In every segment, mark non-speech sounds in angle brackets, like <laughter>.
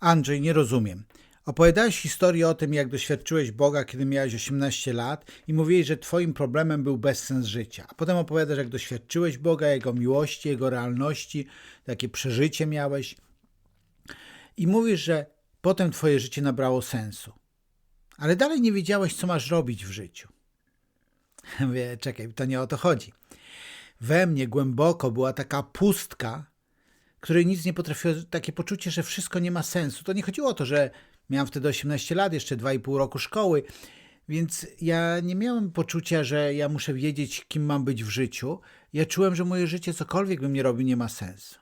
Andrzej, nie rozumiem. Opowiadałeś historię o tym, jak doświadczyłeś Boga, kiedy miałeś 18 lat i mówiłeś, że twoim problemem był bezsens życia. A potem opowiadasz, jak doświadczyłeś Boga, Jego miłości, Jego realności, jakie przeżycie miałeś. I mówisz, że potem twoje życie nabrało sensu. Ale dalej nie wiedziałeś, co masz robić w życiu. <laughs> Mówię, czekaj, to nie o to chodzi. We mnie głęboko była taka pustka, której nic nie potrafiło, takie poczucie, że wszystko nie ma sensu. To nie chodziło o to, że miałem wtedy 18 lat, jeszcze 2,5 roku szkoły, więc ja nie miałem poczucia, że ja muszę wiedzieć, kim mam być w życiu. Ja czułem, że moje życie, cokolwiek bym nie robił, nie ma sensu.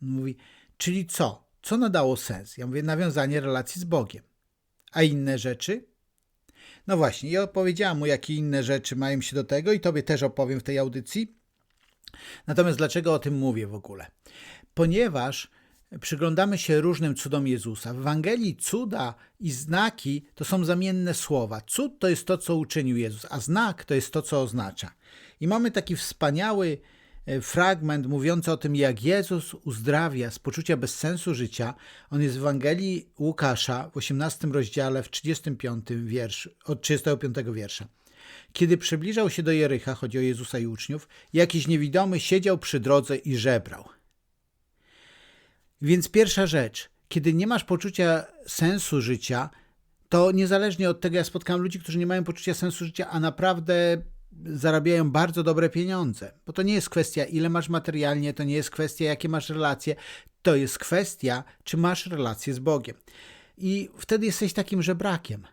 Mówi, czyli co? Co nadało sens? Ja mówię, nawiązanie relacji z Bogiem. A inne rzeczy? No właśnie, i opowiedziałam mu, jakie inne rzeczy mają się do tego, i tobie też opowiem w tej audycji. Natomiast dlaczego o tym mówię w ogóle? Ponieważ przyglądamy się różnym cudom Jezusa. W Ewangelii cuda i znaki to są zamienne słowa. Cud to jest to, co uczynił Jezus, a znak to jest to, co oznacza. I mamy taki wspaniały e, fragment mówiący o tym, jak Jezus uzdrawia z poczucia bezsensu życia. On jest w Ewangelii Łukasza w 18 rozdziale, w 35 wierszu, od 35 wiersza. Kiedy przybliżał się do Jericha, chodzi o Jezusa i uczniów, jakiś niewidomy siedział przy drodze i żebrał. Więc pierwsza rzecz, kiedy nie masz poczucia sensu życia, to niezależnie od tego, ja spotkałem ludzi, którzy nie mają poczucia sensu życia, a naprawdę zarabiają bardzo dobre pieniądze. Bo to nie jest kwestia, ile masz materialnie, to nie jest kwestia, jakie masz relacje, to jest kwestia, czy masz relacje z Bogiem. I wtedy jesteś takim żebrakiem.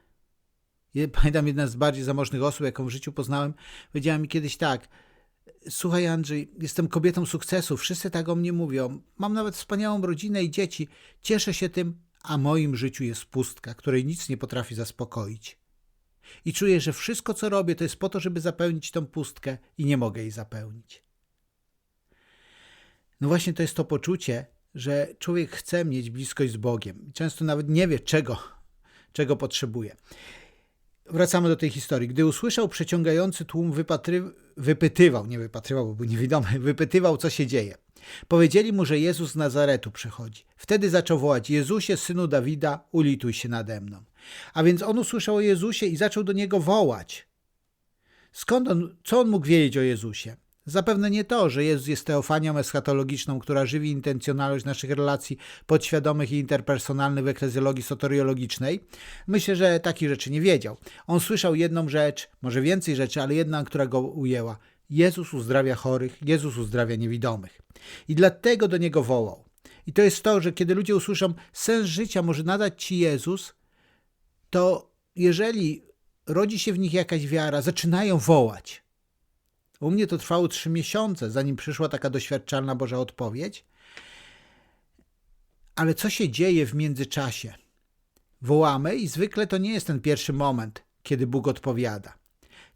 Pamiętam, jedna z bardziej zamożnych osób, jaką w życiu poznałem, powiedziała mi kiedyś tak: Słuchaj, Andrzej, jestem kobietą sukcesu, wszyscy tak o mnie mówią. Mam nawet wspaniałą rodzinę i dzieci. Cieszę się tym, a moim życiu jest pustka, której nic nie potrafi zaspokoić. I czuję, że wszystko, co robię, to jest po to, żeby zapełnić tą pustkę i nie mogę jej zapełnić. No właśnie to jest to poczucie, że człowiek chce mieć bliskość z Bogiem. Często nawet nie wie, czego, czego potrzebuje. Wracamy do tej historii. Gdy usłyszał przeciągający tłum, wypatry... wypytywał, nie wypatrywał, bo był niewidomy, <laughs> wypytywał, co się dzieje. Powiedzieli mu, że Jezus z Nazaretu przychodzi. Wtedy zaczął wołać: Jezusie, synu Dawida, ulituj się nade mną. A więc on usłyszał o Jezusie i zaczął do niego wołać. Skąd on, co on mógł wiedzieć o Jezusie? Zapewne nie to, że Jezus jest teofanią eschatologiczną, która żywi intencjonalność naszych relacji podświadomych i interpersonalnych w eklezjologii soteriologicznej. Myślę, że takich rzeczy nie wiedział. On słyszał jedną rzecz, może więcej rzeczy, ale jedna, która go ujęła. Jezus uzdrawia chorych, Jezus uzdrawia niewidomych. I dlatego do niego wołał. I to jest to, że kiedy ludzie usłyszą, sens życia może nadać ci Jezus, to jeżeli rodzi się w nich jakaś wiara, zaczynają wołać. U mnie to trwało trzy miesiące, zanim przyszła taka doświadczalna Boża odpowiedź. Ale co się dzieje w międzyczasie? Wołamy i zwykle to nie jest ten pierwszy moment, kiedy Bóg odpowiada.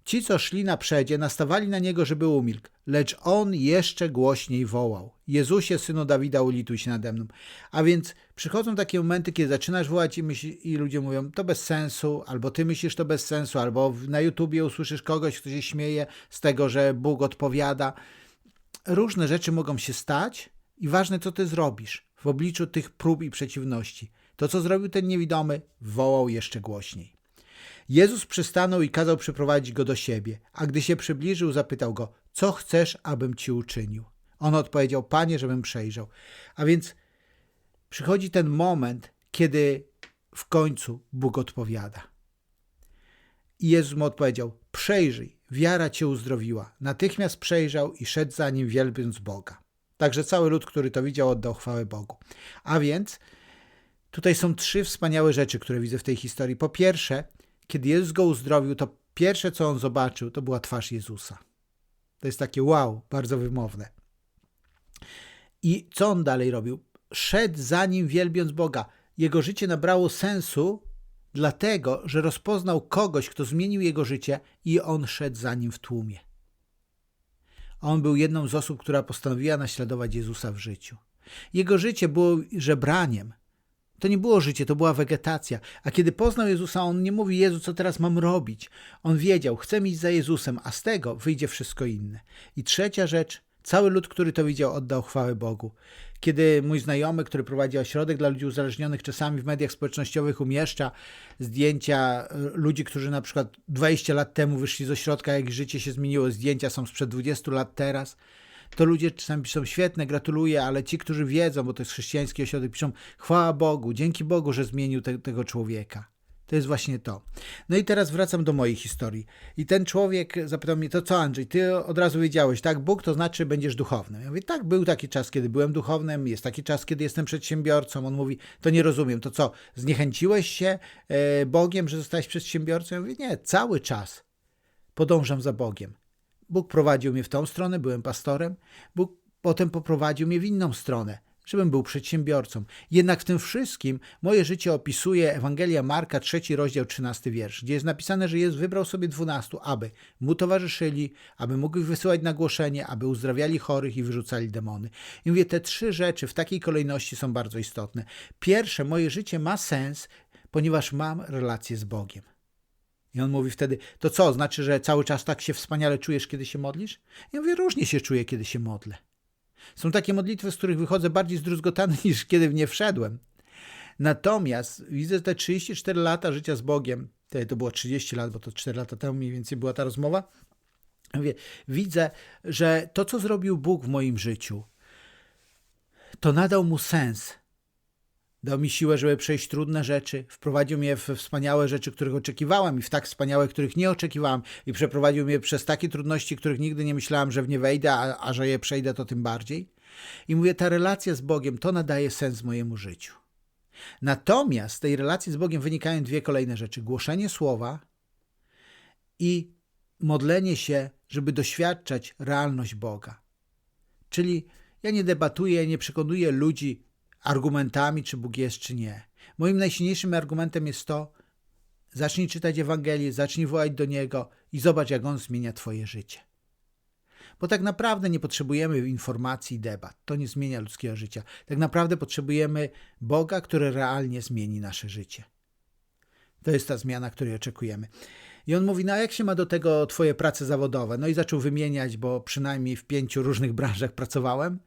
Ci, co szli na przedzie, nastawali na niego, żeby umilkł, lecz on jeszcze głośniej wołał: Jezusie, synu Dawida, ulituj się nade mną. A więc przychodzą takie momenty, kiedy zaczynasz wołać i, i ludzie mówią: To bez sensu, albo ty myślisz to bez sensu, albo na YouTubie usłyszysz kogoś, kto się śmieje z tego, że Bóg odpowiada. Różne rzeczy mogą się stać i ważne, co ty zrobisz w obliczu tych prób i przeciwności. To, co zrobił ten niewidomy, wołał jeszcze głośniej. Jezus przystanął i kazał przyprowadzić go do siebie, a gdy się przybliżył, zapytał go: Co chcesz, abym ci uczynił? On odpowiedział: Panie, żebym przejrzał. A więc przychodzi ten moment, kiedy w końcu Bóg odpowiada. I Jezus mu odpowiedział: Przejrzyj, wiara cię uzdrowiła. Natychmiast przejrzał i szedł za nim, wielbiąc Boga. Także cały lud, który to widział, oddał chwałę Bogu. A więc tutaj są trzy wspaniałe rzeczy, które widzę w tej historii. Po pierwsze, kiedy Jezus go uzdrowił, to pierwsze, co on zobaczył, to była twarz Jezusa. To jest takie wow, bardzo wymowne. I co on dalej robił? Szedł za nim, wielbiąc Boga. Jego życie nabrało sensu, dlatego, że rozpoznał kogoś, kto zmienił jego życie, i on szedł za nim w tłumie. On był jedną z osób, która postanowiła naśladować Jezusa w życiu. Jego życie było żebraniem, to nie było życie, to była wegetacja. A kiedy poznał Jezusa, on nie mówi: Jezu, co teraz mam robić? On wiedział, chcę iść za Jezusem, a z tego wyjdzie wszystko inne. I trzecia rzecz, Cały lud, który to widział, oddał chwałę Bogu. Kiedy mój znajomy, który prowadzi ośrodek dla ludzi uzależnionych, czasami w mediach społecznościowych umieszcza zdjęcia e, ludzi, którzy na przykład 20 lat temu wyszli z ośrodka, jak życie się zmieniło, zdjęcia są sprzed 20 lat teraz, to ludzie czasami piszą świetne, gratuluję, ale ci, którzy wiedzą, bo to jest chrześcijański ośrodek, piszą chwała Bogu, dzięki Bogu, że zmienił te, tego człowieka. To jest właśnie to. No i teraz wracam do mojej historii. I ten człowiek zapytał mnie, to co Andrzej, ty od razu wiedziałeś, tak, Bóg to znaczy będziesz duchownym. Ja mówię, tak, był taki czas, kiedy byłem duchownym, jest taki czas, kiedy jestem przedsiębiorcą. On mówi, to nie rozumiem, to co, zniechęciłeś się e, Bogiem, że zostałeś przedsiębiorcą? Ja mówię, nie, cały czas podążam za Bogiem. Bóg prowadził mnie w tą stronę, byłem pastorem, Bóg potem poprowadził mnie w inną stronę żebym był przedsiębiorcą. Jednak w tym wszystkim moje życie opisuje Ewangelia Marka, trzeci rozdział, trzynasty wiersz, gdzie jest napisane, że Jezus wybrał sobie dwunastu, aby mu towarzyszyli, aby mógł ich wysyłać na głoszenie, aby uzdrawiali chorych i wyrzucali demony. I mówię, te trzy rzeczy w takiej kolejności są bardzo istotne. Pierwsze, moje życie ma sens, ponieważ mam relację z Bogiem. I on mówi wtedy, to co, znaczy, że cały czas tak się wspaniale czujesz, kiedy się modlisz? Ja mówię, różnie się czuję, kiedy się modlę. Są takie modlitwy, z których wychodzę bardziej zdruzgotany <laughs> niż kiedy w nie wszedłem. Natomiast widzę te 34 lata życia z Bogiem, to było 30 lat, bo to 4 lata temu mniej więcej była ta rozmowa. Widzę, że to, co zrobił Bóg w moim życiu, to nadał mu sens. Dał mi siłę, żeby przejść trudne rzeczy, wprowadził mnie w wspaniałe rzeczy, których oczekiwałem i w tak wspaniałe, których nie oczekiwałem i przeprowadził mnie przez takie trudności, których nigdy nie myślałem, że w nie wejdę, a, a że je przejdę, to tym bardziej. I mówię, ta relacja z Bogiem, to nadaje sens mojemu życiu. Natomiast z tej relacji z Bogiem wynikają dwie kolejne rzeczy. Głoszenie słowa i modlenie się, żeby doświadczać realność Boga. Czyli ja nie debatuję, nie przekonuję ludzi argumentami, czy Bóg jest, czy nie. Moim najsilniejszym argumentem jest to, zacznij czytać Ewangelię, zacznij wołać do Niego i zobacz, jak On zmienia Twoje życie. Bo tak naprawdę nie potrzebujemy informacji i debat. To nie zmienia ludzkiego życia. Tak naprawdę potrzebujemy Boga, który realnie zmieni nasze życie. To jest ta zmiana, której oczekujemy. I on mówi, no a jak się ma do tego twoje prace zawodowe? No i zaczął wymieniać, bo przynajmniej w pięciu różnych branżach pracowałem.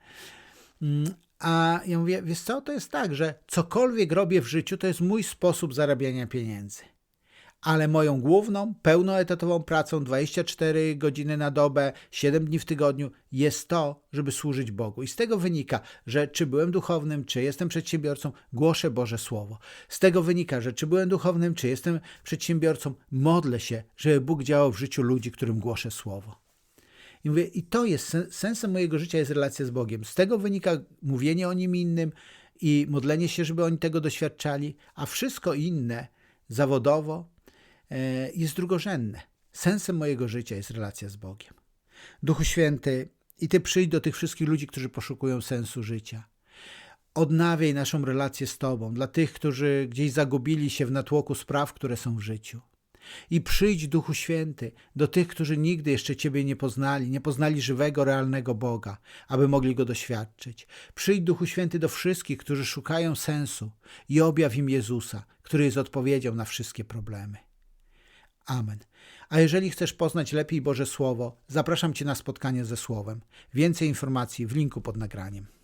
A ja mówię, wiesz co, to jest tak, że cokolwiek robię w życiu, to jest mój sposób zarabiania pieniędzy. Ale moją główną, pełnoetatową pracą 24 godziny na dobę, 7 dni w tygodniu jest to, żeby służyć Bogu. I z tego wynika, że czy byłem duchownym, czy jestem przedsiębiorcą, głoszę Boże Słowo. Z tego wynika, że czy byłem duchownym, czy jestem przedsiębiorcą, modlę się, żeby Bóg działał w życiu ludzi, którym głoszę Słowo. I mówię, i to jest sensem mojego życia jest relacja z Bogiem. Z tego wynika mówienie o nim innym i modlenie się, żeby oni tego doświadczali, a wszystko inne zawodowo e, jest drugorzędne. Sensem mojego życia jest relacja z Bogiem. Duchu Święty, i Ty przyjdź do tych wszystkich ludzi, którzy poszukują sensu życia. Odnawiaj naszą relację z Tobą, dla tych, którzy gdzieś zagubili się w natłoku spraw, które są w życiu. I przyjdź, Duchu Święty, do tych, którzy nigdy jeszcze Ciebie nie poznali, nie poznali żywego, realnego Boga, aby mogli Go doświadczyć. Przyjdź, Duchu Święty, do wszystkich, którzy szukają sensu i objaw im Jezusa, który jest odpowiedzią na wszystkie problemy. Amen. A jeżeli chcesz poznać lepiej Boże Słowo, zapraszam Cię na spotkanie ze Słowem. Więcej informacji w linku pod nagraniem.